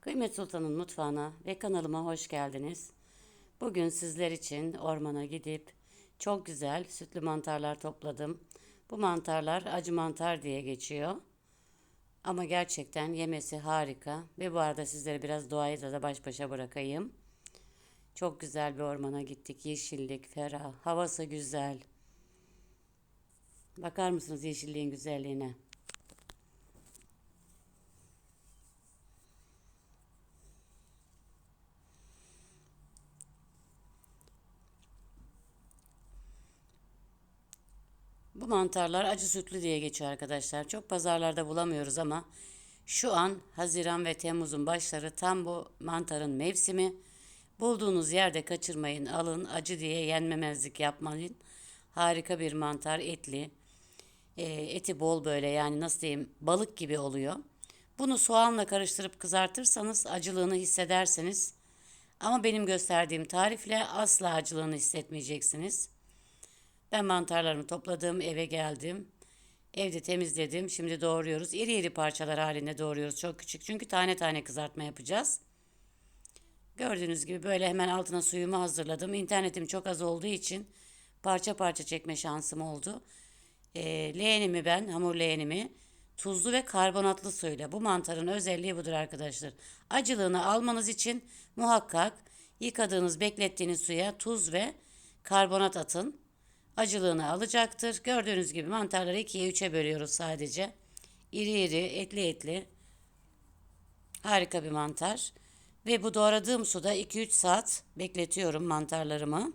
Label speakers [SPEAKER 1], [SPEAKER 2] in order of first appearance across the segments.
[SPEAKER 1] Kıymet Sultan'ın mutfağına ve kanalıma hoş geldiniz. Bugün sizler için ormana gidip çok güzel sütlü mantarlar topladım. Bu mantarlar acı mantar diye geçiyor. Ama gerçekten yemesi harika ve bu arada sizleri biraz doğayla da baş başa bırakayım. Çok güzel bir ormana gittik. Yeşillik, ferah, havası güzel. Bakar mısınız yeşilliğin güzelliğine? Mantarlar acı sütlü diye geçiyor arkadaşlar. Çok pazarlarda bulamıyoruz ama şu an Haziran ve Temmuz'un başları tam bu mantarın mevsimi. Bulduğunuz yerde kaçırmayın, alın. Acı diye yenmemezlik yapmayın. Harika bir mantar, etli. E, eti bol böyle yani nasıl diyeyim balık gibi oluyor. Bunu soğanla karıştırıp kızartırsanız acılığını hissedersiniz. Ama benim gösterdiğim tarifle asla acılığını hissetmeyeceksiniz. Ben mantarlarımı topladım, eve geldim. Evde temizledim. Şimdi doğruyoruz. İri iri parçalar halinde doğruyoruz. Çok küçük çünkü tane tane kızartma yapacağız. Gördüğünüz gibi böyle hemen altına suyumu hazırladım. İnternetim çok az olduğu için parça parça çekme şansım oldu. E, leğenimi ben, hamur leğenimi tuzlu ve karbonatlı suyla. Bu mantarın özelliği budur arkadaşlar. Acılığını almanız için muhakkak yıkadığınız, beklettiğiniz suya tuz ve karbonat atın acılığını alacaktır. Gördüğünüz gibi mantarları ikiye üçe bölüyoruz sadece. İri iri, etli etli. Harika bir mantar. Ve bu doğradığım suda 2-3 saat bekletiyorum mantarlarımı.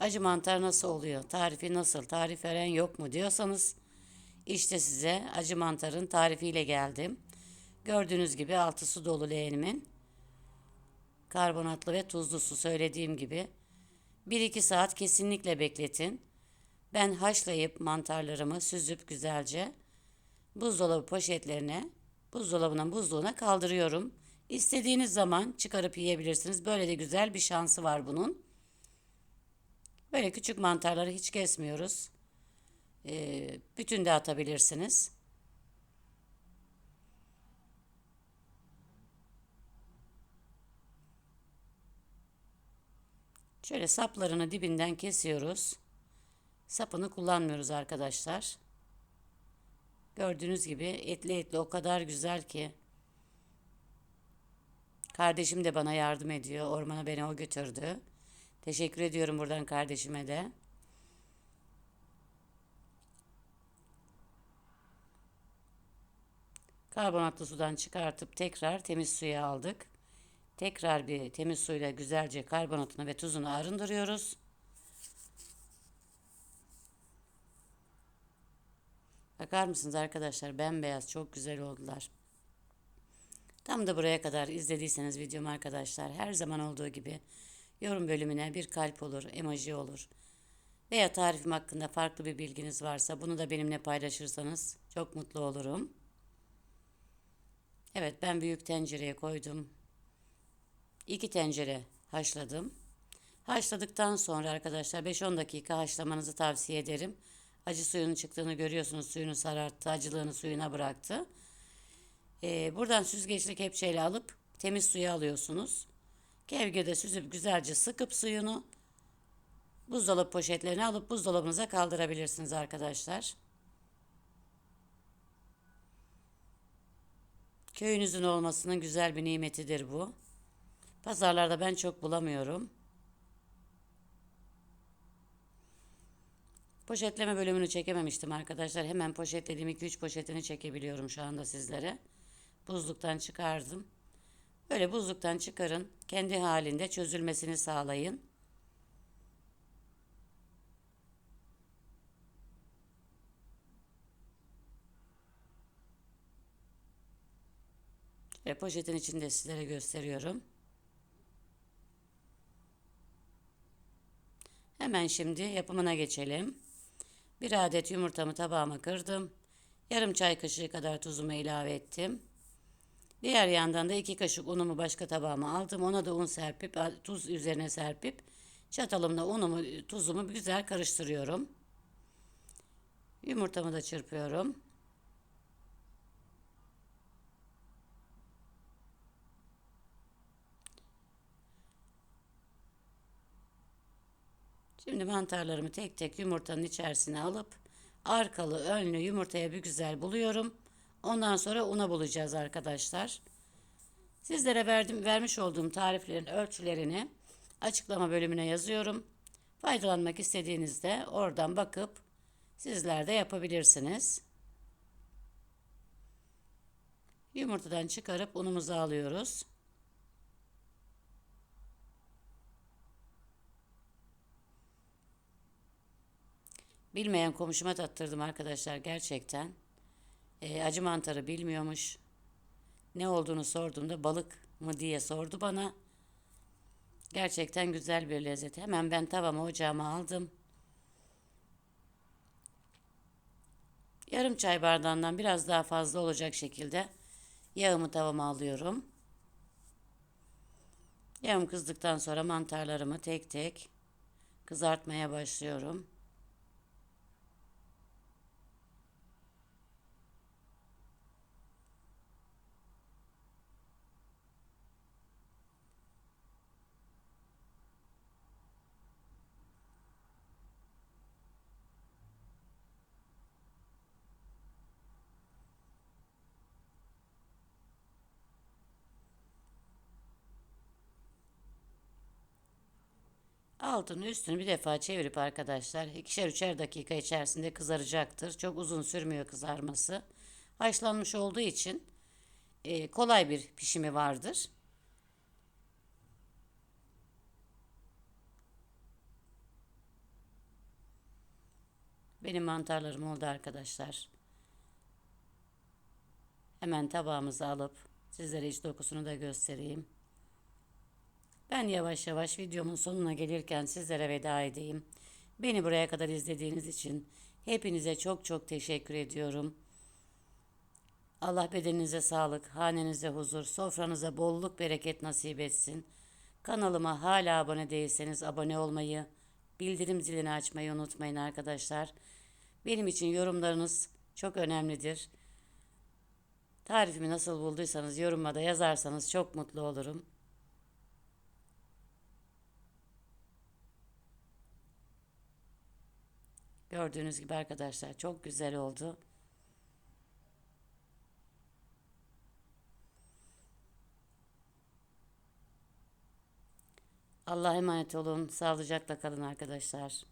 [SPEAKER 1] Acı mantar nasıl oluyor? Tarifi nasıl? Tarif veren yok mu diyorsanız işte size acı mantarın tarifiyle geldim. Gördüğünüz gibi altı su dolu leğenimin karbonatlı ve tuzlu su söylediğim gibi 1-2 saat kesinlikle bekletin. Ben haşlayıp mantarlarımı süzüp güzelce buzdolabı poşetlerine, buzdolabının buzluğuna kaldırıyorum. İstediğiniz zaman çıkarıp yiyebilirsiniz. Böyle de güzel bir şansı var bunun. Böyle küçük mantarları hiç kesmiyoruz. Ee, bütün de atabilirsiniz. Şöyle saplarını dibinden kesiyoruz. Sapını kullanmıyoruz arkadaşlar. Gördüğünüz gibi etli etli o kadar güzel ki. Kardeşim de bana yardım ediyor. Ormana beni o götürdü. Teşekkür ediyorum buradan kardeşime de. Karbonatlı sudan çıkartıp tekrar temiz suya aldık. Tekrar bir temiz suyla güzelce karbonatını ve tuzunu arındırıyoruz. Bakar mısınız arkadaşlar bembeyaz çok güzel oldular. Tam da buraya kadar izlediyseniz videomu arkadaşlar her zaman olduğu gibi yorum bölümüne bir kalp olur, emoji olur. Veya tarifim hakkında farklı bir bilginiz varsa bunu da benimle paylaşırsanız çok mutlu olurum. Evet ben büyük tencereye koydum. İki tencere haşladım. Haşladıktan sonra arkadaşlar 5-10 dakika haşlamanızı tavsiye ederim. Acı suyunun çıktığını görüyorsunuz. Suyunu sararttı. Acılığını suyuna bıraktı. Ee, buradan süzgeçli kepçeyle alıp temiz suyu alıyorsunuz. Kevgirde süzüp güzelce sıkıp suyunu buzdolabı poşetlerine alıp buzdolabınıza kaldırabilirsiniz arkadaşlar. Köyünüzün olmasının güzel bir nimetidir bu. Pazarlarda ben çok bulamıyorum. Poşetleme bölümünü çekememiştim arkadaşlar. Hemen poşetlediğim 2-3 poşetini çekebiliyorum şu anda sizlere. Buzluktan çıkardım. Böyle buzluktan çıkarın. Kendi halinde çözülmesini sağlayın. Ve poşetin içinde sizlere gösteriyorum. Hemen şimdi yapımına geçelim. Bir adet yumurtamı tabağıma kırdım. Yarım çay kaşığı kadar tuzumu ilave ettim. Diğer yandan da iki kaşık unumu başka tabağıma aldım. Ona da un serpip, tuz üzerine serpip Çatalımla unumu, tuzumu güzel karıştırıyorum. Yumurtamı da çırpıyorum. Şimdi mantarlarımı tek tek yumurtanın içerisine alıp arkalı önlü yumurtaya bir güzel buluyorum. Ondan sonra una bulacağız arkadaşlar. Sizlere verdim, vermiş olduğum tariflerin ölçülerini açıklama bölümüne yazıyorum. Faydalanmak istediğinizde oradan bakıp sizler de yapabilirsiniz. Yumurtadan çıkarıp unumuzu alıyoruz. Bilmeyen komşuma tattırdım arkadaşlar gerçekten. E, acı mantarı bilmiyormuş. Ne olduğunu sorduğumda balık mı diye sordu bana. Gerçekten güzel bir lezzet. Hemen ben tavamı ocağıma aldım. Yarım çay bardağından biraz daha fazla olacak şekilde yağımı tavama alıyorum. Yağım kızdıktan sonra mantarlarımı tek tek kızartmaya başlıyorum. Altını üstünü bir defa çevirip arkadaşlar ikişer üçer dakika içerisinde kızaracaktır. Çok uzun sürmüyor kızarması. Haşlanmış olduğu için e, kolay bir pişimi vardır. Benim mantarlarım oldu arkadaşlar. Hemen tabağımızı alıp sizlere iç dokusunu da göstereyim. Ben yavaş yavaş videomun sonuna gelirken sizlere veda edeyim. Beni buraya kadar izlediğiniz için hepinize çok çok teşekkür ediyorum. Allah bedeninize sağlık, hanenize huzur, sofranıza bolluk bereket nasip etsin. Kanalıma hala abone değilseniz abone olmayı, bildirim zilini açmayı unutmayın arkadaşlar. Benim için yorumlarınız çok önemlidir. Tarifimi nasıl bulduysanız yorumda da yazarsanız çok mutlu olurum. Gördüğünüz gibi arkadaşlar çok güzel oldu. Allah'a emanet olun. Sağlıcakla kalın arkadaşlar.